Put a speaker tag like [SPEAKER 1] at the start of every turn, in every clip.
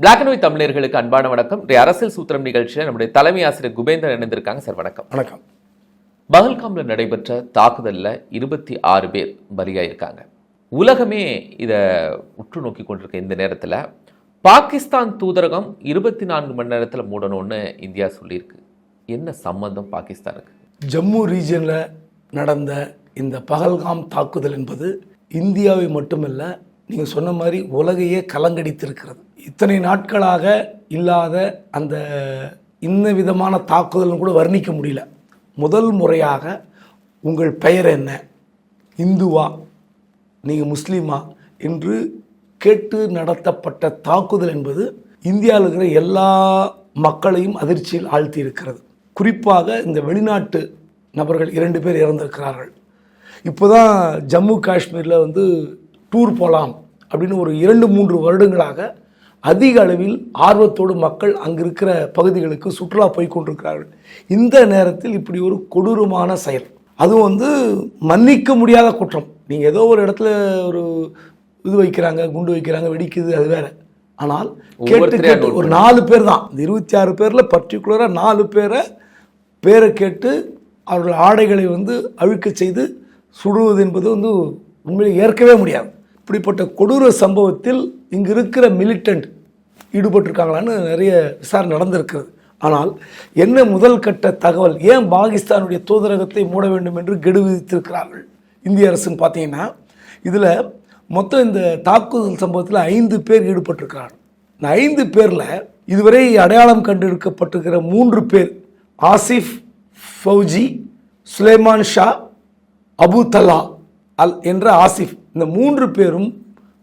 [SPEAKER 1] Black and white தமிழர்களுக்கு அன்பான வணக்கம். அரசியல் சூத்திரம் நிகழ்ச்சியில் நம்முடைய தலைமை ஆசிரியர் குபேந்தர் இணைந்திருக்காங்க. சார் வணக்கம்.
[SPEAKER 2] வணக்கம்.
[SPEAKER 1] பகல்காம்ல நடைபெற்ற தாக்குதல்ல இருபத்தி ஆறு பேர் பலியாயிருக்காங்க. உலகமே இதை உற்று நோக்கி கொண்டிருக்க இந்த நேரத்துல பாகிஸ்தான் தூதரகம் இருபத்தி நான்கு மணி நேரத்துல மூடணும்னு இந்தியா சொல்லியிருக்கு. என்ன சம்பந்தம் பாகிஸ்தானுக்கு?
[SPEAKER 2] ஜம்மு ரீஜனில் நடந்த இந்த பகல்காம் தாக்குதல் என்பது இந்தியாவை மட்டுமல்ல நீங்கள் சொன்ன மாதிரி உலகையே கலங்கடித்திருக்கிறது. இத்தனை நாட்களாக இல்லாத அந்த இந்த விதமான தாக்குதல்னு கூட வர்ணிக்க முடியல. முதல் முறையாக உங்கள் பெயர் என்ன? இந்துவா? நீங்கள் முஸ்லீமா? என்று கேட்டு நடத்தப்பட்ட தாக்குதல் என்பது இந்தியாவில் இருக்கிற எல்லா மக்களையும் அதிர்ச்சியில் ஆழ்த்தி இருக்கிறது குறிப்பாக இந்த வெளிநாட்டு நபர்கள் இரண்டு பேர் இறந்திருக்கிறார்கள். இப்போ தான் ஜம்மு காஷ்மீரில் வந்து டூர் போகலாம் அப்படின்னு ஒரு இரண்டு மூன்று வருடங்களாக அதிக அளவில் ஆர்வத்தோடு மக்கள் அங்கே இருக்கிற பகுதிகளுக்கு சுற்றுலா போய் கொண்டிருக்கிறார்கள். இந்த நேரத்தில் இப்படி ஒரு கொடூரமான செயல். அதுவும் வந்து மன்னிக்க முடியாத குற்றம். நீங்கள் ஏதோ ஒரு இடத்துல ஒரு இது வைக்கிறாங்க குண்டு வைக்கிறாங்க வெடிக்குது அது வேற. ஆனால் கேட்டு கேட்டு ஒரு நாலு பேர் தான். இந்த இருபத்தி ஆறு பேரில் பர்டிகுலராக நாலு பேரை பேரை கேட்டு அவர்கள் ஆடைகளை வந்து அழுக்கச் செய்து சுடுவது என்பது வந்து உண்மையில் ஏற்கவே முடியாது. இப்படிப்பட்ட கொடூர சம்பவத்தில் இங்கே இருக்கிற மிலிட்டன்ட் ஈடுபட்டிருக்காங்களான்னு நிறைய விசாரணை நடந்திருக்கிறது. ஆனால் என்ன முதல் கட்ட தகவல்? ஏன் பாகிஸ்தானுடைய தூதரகத்தை மூட வேண்டும் என்று கெடு விதித்திருக்கிறார்கள்? இந்திய அரசுன்னு பார்த்தீங்கன்னா இதில் மொத்தம் இந்த தாக்குதல் சம்பவத்தில் ஐந்து பேர் ஈடுபட்டிருக்கிறார்கள் இந்த ஐந்து பேரில் இதுவரை அடையாளம் கண்டிருக்கப்பட்டிருக்கிற மூன்று பேர் ஆசிஃப் ஃபௌஜி சுலைமான் ஷா அபு தலா அல் என்ற ஆசிஃப். இந்த மூன்று பேரும்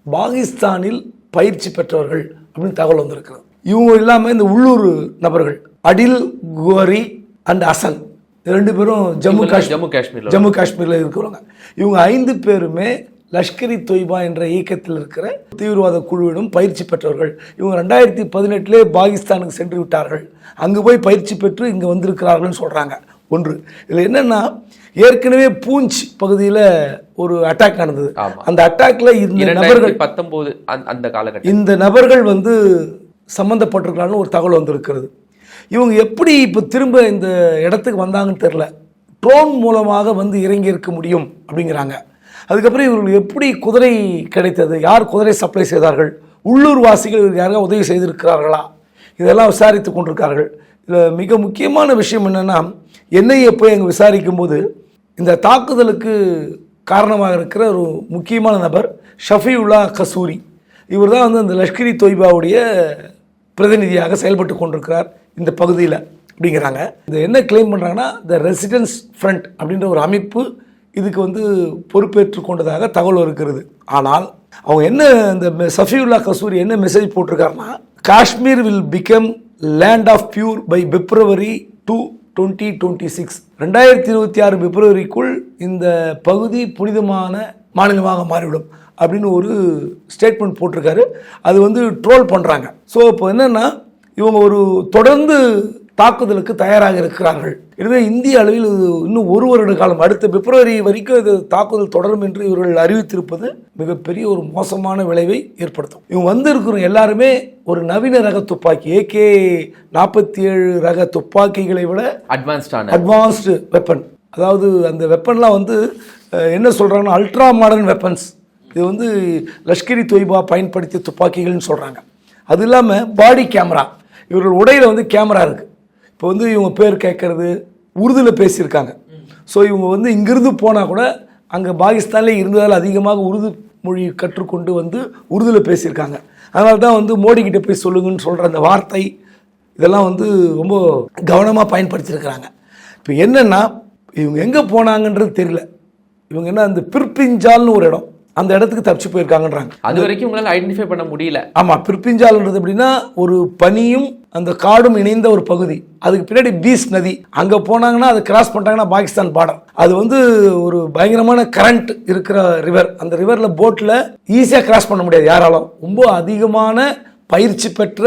[SPEAKER 2] பாகிஸ்தானில் பயிற்சி பெற்றவர்கள் அப்படின்னு தகவல் வந்திருக்கிறது. இவங்க இல்லாமல் இந்த உள்ளூர் நபர்கள் அடில் குவரி அண்ட் இது ரெண்டு பேரும் ஜம்மு காஷ்மீர்
[SPEAKER 1] ஜம்மு காஷ்மீர்ல
[SPEAKER 2] ஜம்மு காஷ்மீரில் இருக்கிறவங்க. இவங்க ஐந்து பேருமே லஷ்கரி தொய்பா என்ற இயக்கத்தில் இருக்கிற தீவிரவாத குழுவிடம் பயிற்சி பெற்றவர்கள். இவங்க ரெண்டாயிரத்தி பதினெட்டிலே பாகிஸ்தானுக்கு சென்று விட்டார்கள். அங்கு போய் பயிற்சி பெற்று இங்கே வந்திருக்கிறார்கள்னு சொல்கிறாங்க ஒன்று. இதில் என்னென்னா ஏற்கனவே பூஞ்ச் பகுதியில் ஒரு அட்டாக் நடந்தது. அந்த அட்டாக்ல இந்த நபர்கள்
[SPEAKER 1] பத்தொன்பது அந்த காலகட்டம்.
[SPEAKER 2] இந்த நபர்கள் வந்து சம்மந்தப்பட்டிருக்கலாம்னு ஒரு தகவல் வந்திருக்கிறது. இவங்க எப்படி இப்போ திரும்ப இந்த இடத்துக்கு வந்தாங்கன்னு தெரில ட்ரோன் மூலமாக வந்து இறங்கி இருக்க முடியும் அப்படிங்கிறாங்க. அதுக்கப்புறம் இவர்கள் எப்படி குதிரை கிடைத்தது? யார் குதிரை சப்ளை செய்தார்கள்? உள்ளூர் வாசிகள் யாராவது உதவி செய்திருக்கிறார்களா? இதெல்லாம் விசாரித்து கொண்டிருக்கார்கள் இதில் மிக முக்கியமான விஷயம் என்னென்னா என்ஐஏ போய் அங்கே விசாரிக்கும் போது இந்த தாக்குதலுக்கு காரணமாக இருக்கிற ஒரு முக்கியமான நபர் ஷஃபியுல்லா கசூரி. இவர் தான் வந்து அந்த லஷ்கரி தொய்பாவுடைய பிரதிநிதியாக செயல்பட்டு கொண்டிருக்கிறார் இந்த பகுதியில் அப்படிங்கிறாங்க. இது என்ன கிளைம் பண்ணுறாங்கன்னா த ரெசிடென்ஸ் ஃப்ரண்ட் அப்படின்ற ஒரு அமைப்பு இதுக்கு வந்து பொறுப்பேற்று கொண்டதாக தகவல் இருக்கிறது ஆனால் அவங்க என்ன இந்த சஃபியுல்லா கசூரி என்ன message போட்டிருக்காருன்னா Kashmir will become land of pure by February two twenty twenty six ரெண்டாயிரத்தி இருபத்தி ஆறு பிப்ரவரிக்குள் இந்த பகுதி புனிதமான மாநிலமாக மாறிவிடும் அப்படின்னு ஒரு ஸ்டேட்மெண்ட் போட்டிருக்காரு. அது வந்து ட்ரோல் பண்ணுறாங்க ஸோ இப்போ என்னென்னா இவங்க ஒரு தொடர்ந்து தாக்குதலுக்கு தயாராக இருக்கிறார்கள். எனவே இந்திய அளவில் இன்னும் ஒரு வருட காலம் அடுத்த பிப்ரவரி வரைக்கும் இது தாக்குதல் தொடரும் என்று இவர்கள் அறிவித்திருப்பது மிகப்பெரிய ஒரு மோசமான விளைவை ஏற்படுத்தும். இவங்க வந்திருக்கிற எல்லாருமே ஒரு நவீன ரக துப்பாக்கி ஏகே நாற்பத்தி ஏழு ரக துப்பாக்கிகளை விட
[SPEAKER 1] அட்வான்ஸ்டான
[SPEAKER 2] அட்வான்ஸ்டு வெப்பன் அதாவது அந்த வெப்பன்லாம் வந்து என்ன சொல்கிறாங்கன்னா அல்ட்ரா மாடர்ன் வெப்பன்ஸ் இது வந்து லஷ்கரி தொய்பா பயன்படுத்திய துப்பாக்கிகள்னு சொல்கிறாங்க அது இல்லாமல் பாடி கேமரா இவர்கள் உடையில் வந்து கேமரா இருக்குது இப்போ வந்து இவங்க பேர் கேட்கறது உருதுல பேசியிருக்காங்க. ஸோ இவங்க வந்து இங்கிருந்து போனால் கூட அங்கே பாகிஸ்தான்லேயே இருந்ததால் அதிகமாக உருது மொழி கற்றுக்கொண்டு வந்து உருதுல பேசியிருக்காங்க. அதனால தான் வந்து மோடி போய் சொல்லுங்கன்னு சொல்கிற அந்த வார்த்தை இதெல்லாம் வந்து ரொம்ப கவனமாக பயன்படுத்தியிருக்கிறாங்க. இப்போ என்னென்னா இவங்க எங்கே போனாங்கன்றது தெரியல. இவங்க என்ன அந்த பிற்பிஞ்சால்னு ஒரு இடம். அந்த இடத்துக்கு தப்பிச்சு போயிருக்காங்கன்றாங்க.
[SPEAKER 1] அது வரைக்கும் உங்களால ஐடென்டிஃபை பண்ண முடியல.
[SPEAKER 2] ஆமாம் பிற்பிஞ்சால்ன்றது எப்படின்னா ஒரு பனியும் அந்த காடும் இணைந்த ஒரு பகுதி. அதுக்கு பின்னாடி பீஸ் நதி. அங்கே போனாங்கன்னா அதை கிராஸ் பண்ணிட்டாங்கன்னா பாகிஸ்தான் பார்டர் அது வந்து ஒரு பயங்கரமான கரண்ட் இருக்கிற ரிவர் அந்த ரிவரில் போட்டில் ஈஸியாக கிராஸ் பண்ண முடியாது யாராலும். ரொம்ப அதிகமான பயிற்சி பெற்ற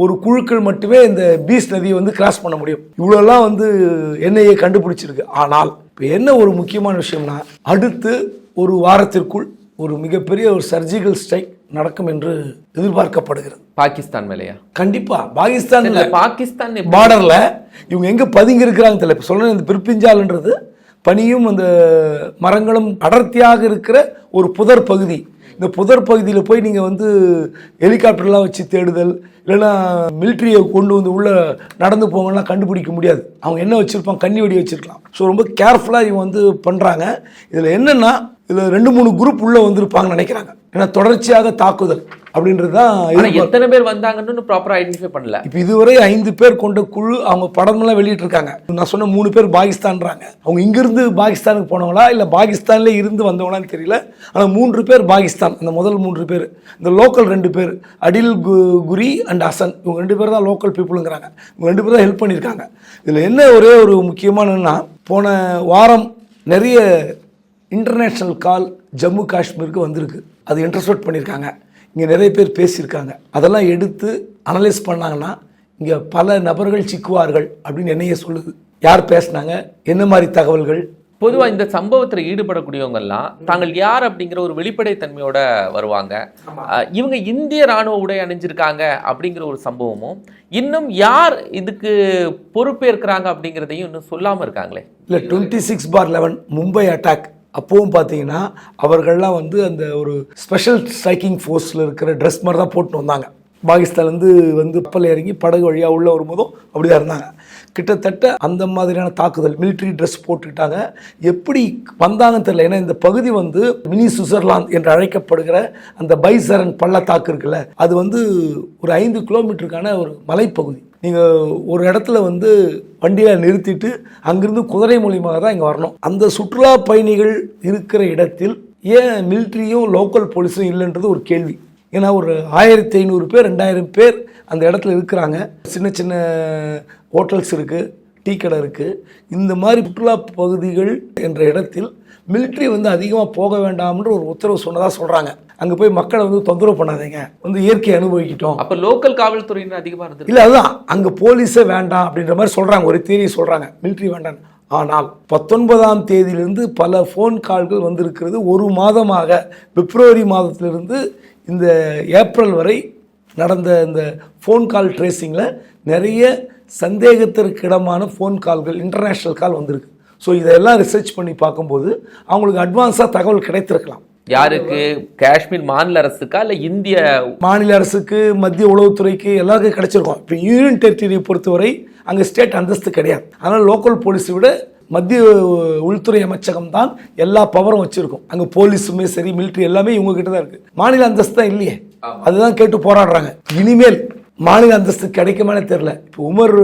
[SPEAKER 2] ஒரு குழுக்கள் மட்டுமே இந்த பீஸ் நதியை வந்து கிராஸ் பண்ண முடியும். இவ்வளோலாம் வந்து என்ஐஏ கண்டுபிடிச்சிருக்கு. ஆனால் இப்போ என்ன ஒரு முக்கியமான விஷயம்னா அடுத்து ஒரு வாரத்திற்குள் ஒரு மிகப்பெரிய ஒரு சர்ஜிக்கல் ஸ்ட்ரைக் நடக்கும் என்று எதிர்பார்க்கப்படுகிறது.
[SPEAKER 1] பாகிஸ்தான் மேலயா?
[SPEAKER 2] கண்டிப்பா
[SPEAKER 1] பாகிஸ்தான் எப்படி-
[SPEAKER 2] பார்டர்ல இவங்க எங்க பதுங்கி இருக்கிறாங்க தெரியல. இப்போ சொல்ல இந்த பிற்பிஞ்சால்ன்றது பனியும் அந்த மரங்களும் அடர்த்தியாக இருக்கிற ஒரு புதர் பகுதி. இந்த புதர் பகுதியில் போய் நீங்கள் வந்து ஹெலிகாப்டர்லாம் வச்சு தேடுதல் இல்லைன்னா மிலிட்ரியை கொண்டு வந்து உள்ளே நடந்து போங்கலாம் கண்டுபிடிக்க முடியாது. அவங்க என்ன வச்சுருப்பாங்க? கண்ணி வெடி வச்சுருக்கலாம். ஸோ ரொம்ப கேர்ஃபுல்லாக இவங்க வந்து பண்ணுறாங்க இதில் என்னென்னா இதில் ரெண்டு மூணு குரூப் உள்ளே வந்திருப்பாங்கன்னு நினைக்கிறாங்க. ஏன்னா தொடர்ச்சியாக தாக்குதல். அப்படின்றது தான்
[SPEAKER 1] எத்தனை பேர் வந்தாங்கன்னு ப்ராப்பரா ஐடென்டிஃபை பண்ணல.
[SPEAKER 2] இப்போ இதுவரை ஐந்து பேர் கொண்ட குழு அவங்க படமெல்லாம் வெளியிட்டிருக்காங்க. நான் சொன்ன மூணு பேர் பாகிஸ்தான்றாங்க. அவங்க இங்கிருந்து பாகிஸ்தானுக்கு போனவங்களா இல்லை பாகிஸ்தான்ல இருந்து வந்தவங்களான்னு தெரியல. ஆனால் மூன்று பேர் பாகிஸ்தான். அந்த முதல் மூன்று பேர். இந்த லோக்கல் ரெண்டு பேர். அடில் கு- குரி அண்ட் ஹசன். இவங்க ரெண்டு பேர் தான் லோக்கல் பீப்புளுங்கிறாங்க இவங்க ரெண்டு பேர் தான் ஹெல்ப் பண்ணியிருக்காங்க. இதில் என்ன ஒரே ஒரு முக்கியமானன்னா போன வாரம் நிறைய இன்டர்நேஷ்னல் கால் ஜம்மு காஷ்மீருக்கு வந்திருக்கு. அது இன்டர்செப்ட் பண்ணியிருக்காங்க. இங்கே நிறைய பேர் பேசியிருக்காங்க. அதெல்லாம் எடுத்து அனலைஸ் பண்ணாங்கன்னா இங்கே பல நபர்கள் சிக்குவார்கள் அப்படின்னு என்னையே சொல்லுது. யார் பேசுனாங்க? என்ன மாதிரி தகவல்கள்?
[SPEAKER 1] பொதுவா இந்த சம்பவத்துல ஈடுபடக்கூடியவங்க எல்லாம் தாங்கள் யார் அப்படிங்கிற ஒரு வெளிப்படைத்தன்மையோட வருவாங்க. இவங்க இந்திய ராணுவ உடை அணிஞ்சிருக்காங்க அப்படிங்கிற ஒரு சம்பவமும் இன்னும் யார் இதுக்கு பொறுப்பேற்கிறாங்க அப்படிங்கிறதையும் இன்னும் சொல்லாம இருக்காங்களே.
[SPEAKER 2] இல்லை twenty six by eleven Mumbai attack அப்போவும் பார்த்தீங்கன்னா அவர்கள்லாம் வந்து அந்த ஒரு ஸ்பெஷல் ஸ்ட்ரைக்கிங் ஃபோர்ஸில் இருக்கிற ட்ரெஸ் மாதிரி தான் போட்டு வந்தாங்க. பாகிஸ்தான்லேருந்து வந்து கப்பல் இறங்கி படகு வழியாக உள்ளே வரும்போதும் அப்படி தான் இருந்தாங்க. கிட்டத்தட்ட அந்த மாதிரியான தாக்குதல் மிலிட்ரி ட்ரெஸ் போட்டுக்கிட்டாங்க. எப்படி வந்தாங்கன்னு தெரியல. ஏன்னா இந்த பகுதி வந்து மினி சுவிட்சர்லாந்து என்று அழைக்கப்படுகிற அந்த பைசரன் பள்ளத்தாக்கு இருக்குல்ல அது வந்து ஒரு ஐந்து கிலோமீட்டருக்கான ஒரு மலைப்பகுதி. நீங்கள் ஒரு இடத்துல வந்து வண்டியை நிறுத்திட்டு அங்கிருந்து குதிரை மூலியமாக தான் இங்கே வரணும். அந்த சுற்றுலா பயணிகள் இருக்கிற இடத்தில் ஏன் மிலிட்ரியும் லோக்கல் போலீஸும் இல்லைன்றது ஒரு கேள்வி. ஏன்னா ஒரு ஆயிரத்தி ஐநூறு பேர் ரெண்டாயிரம் பேர் அந்த இடத்துல இருக்கிறாங்க. சின்ன சின்ன ஹோட்டல்ஸ் இருக்குது டீ கடை இருக்குது இந்த மாதிரி சுற்றுலா பகுதிகள் என்ற இடத்தில் மிலிட்ரி வந்து அதிகமாக போக வேண்டாம்ன்ற ஒரு உத்தரவு சொன்னதாக சொல்கிறாங்க அங்கே போய் மக்களை வந்து தொந்தரவு பண்ணாதீங்க. வந்து இயற்கையை அனுபவிக்கிட்டோம்.
[SPEAKER 1] அப்ப லோக்கல் காவல்துறையினர் அதிகமா இருந்திருக்கு.
[SPEAKER 2] இல்லை அதுதான். அங்கே போலீஸே வேண்டாம் அப்படின்ற மாதிரி சொல்கிறாங்க ஒரு தேதி சொல்கிறாங்க மிலிட்ரி வேண்டாம் ஆனால் பத்தொன்பதாம் தேதியிலிருந்து பல ஃபோன் கால்கள் வந்திருக்கிறது. ஒரு மாதமாக பிப்ரவரி மாதத்திலிருந்து இந்த ஏப்ரல் வரை நடந்த இந்த ஃபோன் கால் ட்ரேசிங்கில் நிறைய சந்தேகத்திற்கிடமான ஃபோன் கால்கள் இன்டர்நேஷ்னல் கால் வந்திருக்கு. ஸோ இதெல்லாம் ரிசர்ச் பண்ணி பார்க்கும்போது அவங்களுக்கு அட்வான்ஸாக தகவல் கிடைத்திருக்கலாம்.
[SPEAKER 1] யாருக்கு? காஷ்மீர் மாநில அரசுக்கா? இல்ல இந்திய
[SPEAKER 2] மாநில அரசுக்கு மத்திய உளவுத்துறைக்கு எல்லாருக்கும் கிடைச்சிருக்கும். இப்போ யூனியன் டெரிட்டரியை பொறுத்தவரை அங்கே ஸ்டேட் அந்தஸ்து கிடையாது. அதனால் லோக்கல் போலீஸை விட மத்திய உள்துறை அமைச்சகம் தான் எல்லா பவரும் வச்சிருக்கும். அங்கே போலீஸுமே சரி மிலிட்ரி எல்லாமே இவங்க கிட்ட தான் இருக்கு. மாநில அந்தஸ்து தான் இல்லையே. அதுதான் கேட்டு போராடுறாங்க. இனிமேல் மாநில அந்தஸ்து கிடைக்குமானே தெரியல. இப்போ உமர்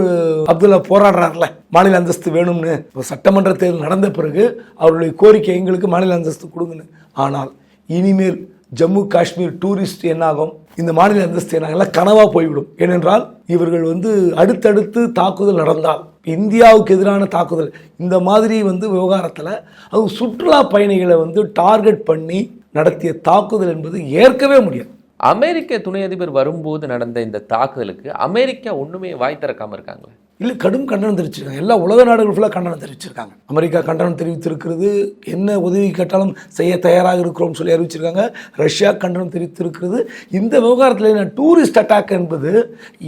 [SPEAKER 2] அப்துல்லா போராடுறாருல மாநில அந்தஸ்து வேணும்னு. இப்போ சட்டமன்ற தேர்தல் நடந்த பிறகு அவருடைய கோரிக்கை எங்களுக்கு மாநில அந்தஸ்து கொடுங்கன்னு. ஆனால் இனிமேல் ஜம்மு காஷ்மீர் டூரிஸ்ட் என்னாகும்? இந்த மாநில அந்தஸ்து நாங்கள்லாம் கனவாக போய்விடும். ஏனென்றால் இவர்கள் வந்து அடுத்தடுத்து தாக்குதல் நடந்தால் இந்தியாவுக்கு எதிரான தாக்குதல் இந்த மாதிரி வந்து விவகாரத்தில் அது சுற்றுலா பயணிகளை வந்து டார்கெட் பண்ணி நடத்திய தாக்குதல் என்பது ஏற்கவே முடியாது.
[SPEAKER 1] அமெரிக்க துணை அதிபர் வரும்போது நடந்த இந்த தாக்குதலுக்கு அமெரிக்கா ஒன்றுமே வாய் திறக்காமல் இருக்காங்களே?
[SPEAKER 2] இல்லை கடும் கண்டனம் தெரிவிச்சிருக்காங்க. எல்லா உலக நாடுகள் ஃபுல்லாக கண்டனம் தெரிவிச்சிருக்காங்க. அமெரிக்கா கண்டனம் தெரிவித்திருக்கிறது. என்ன உதவி கேட்டாலும் செய்ய தயாராக இருக்கிறோம்னு சொல்லி அறிவிச்சிருக்காங்க. ரஷ்யா கண்டனம் தெரிவித்திருக்கிறது. இந்த விவகாரத்தில் என்ன டூரிஸ்ட் அட்டாக் என்பது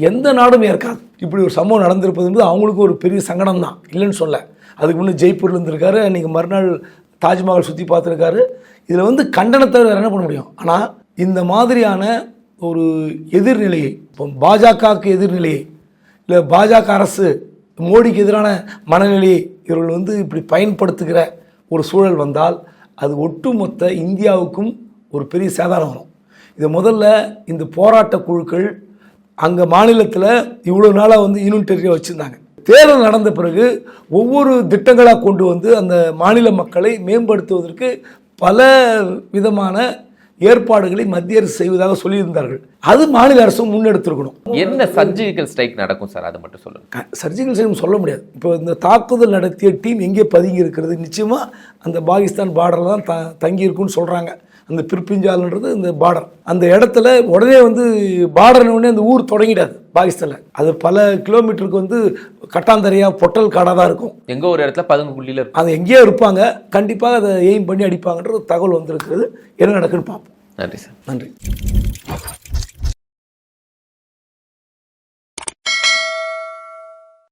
[SPEAKER 2] எந்த நாடும் ஏற்காது இப்படி ஒரு சம்பவம் நடந்திருப்பது என்பது அவங்களுக்கு ஒரு பெரிய சங்கடம் தான். இல்லைன்னு சொல்ல. அதுக்கு முன்னே ஜெய்ப்பூர்ல இருந்திருக்காரு. அன்றைக்கி மறுநாள் தாஜ்மஹால் சுற்றி பார்த்துருக்காரு. இதில் வந்து கண்டனத்தை வேறு என்ன பண்ண முடியும்? ஆனால் இந்த மாதிரியான ஒரு எதிர்நிலையை இப்போ பாஜகவுக்கு எதிர்நிலையை இல்லை பாஜக அரசு மோடிக்கு எதிரான மனநிலையை இவர்கள் வந்து இப்படி பயன்படுத்துகிற ஒரு சூழல் வந்தால் அது ஒட்டுமொத்த இந்தியாவுக்கும் ஒரு பெரிய சேதாரம் வரும். இது முதல்ல இந்த போராட்ட குழுக்கள் அங்கே மாநிலத்தில் இவ்வளோ நாளாக வந்து யூனிட்டரியாக வச்சுருந்தாங்க. தேர்தல் நடந்த பிறகு ஒவ்வொரு திட்டங்களாக கொண்டு வந்து அந்த மாநில மக்களை மேம்படுத்துவதற்கு பல விதமான ஏற்பாடுகளை மத்திய அரசு செய்வதாக சொல்லியிருந்தார்கள். அது மாநில அரசும் முன்னெடுத்திருக்கணும்.
[SPEAKER 1] என்ன சர்ஜிக்கல் ஸ்ட்ரைக் நடக்கும் சார்? அதை மட்டும் சொல்லுங்க.
[SPEAKER 2] சர்ஜிக்கல் ஸ்ட்ரைக் சொல்ல முடியாது. இப்போ இந்த தாக்குதல் நடத்திய டீம் எங்கே பதுங்கி இருக்கிறது? நிச்சயமாக அந்த பாகிஸ்தான் பார்டரில் தான் த தங்கி இருக்குன்னு சொல்கிறாங்க அந்த பிற்பிஞ்சால்ன்றது இந்த பார்டர் அந்த இடத்துல உடனே வந்து பார்டர் உடனே அந்த ஊர் தொடங்கிடாது. பாகிஸ்தானில். அது பல கிலோமீட்டருக்கு வந்து கட்டாந்தரையாக பொட்டல் காடாக தான் இருக்கும்.
[SPEAKER 1] எங்க ஒரு இடத்துல பதுங்கு குழியில இருக்கும்.
[SPEAKER 2] அது எங்கேயோ இருப்பாங்க. கண்டிப்பாக அதை எய்ம் பண்ணி அடிப்பாங்கன்ற ஒரு தகவல் வந்திருக்கிறது. என்ன நடக்குன்னு பார்ப்போம்.
[SPEAKER 1] நன்றி சார்.
[SPEAKER 2] நன்றி.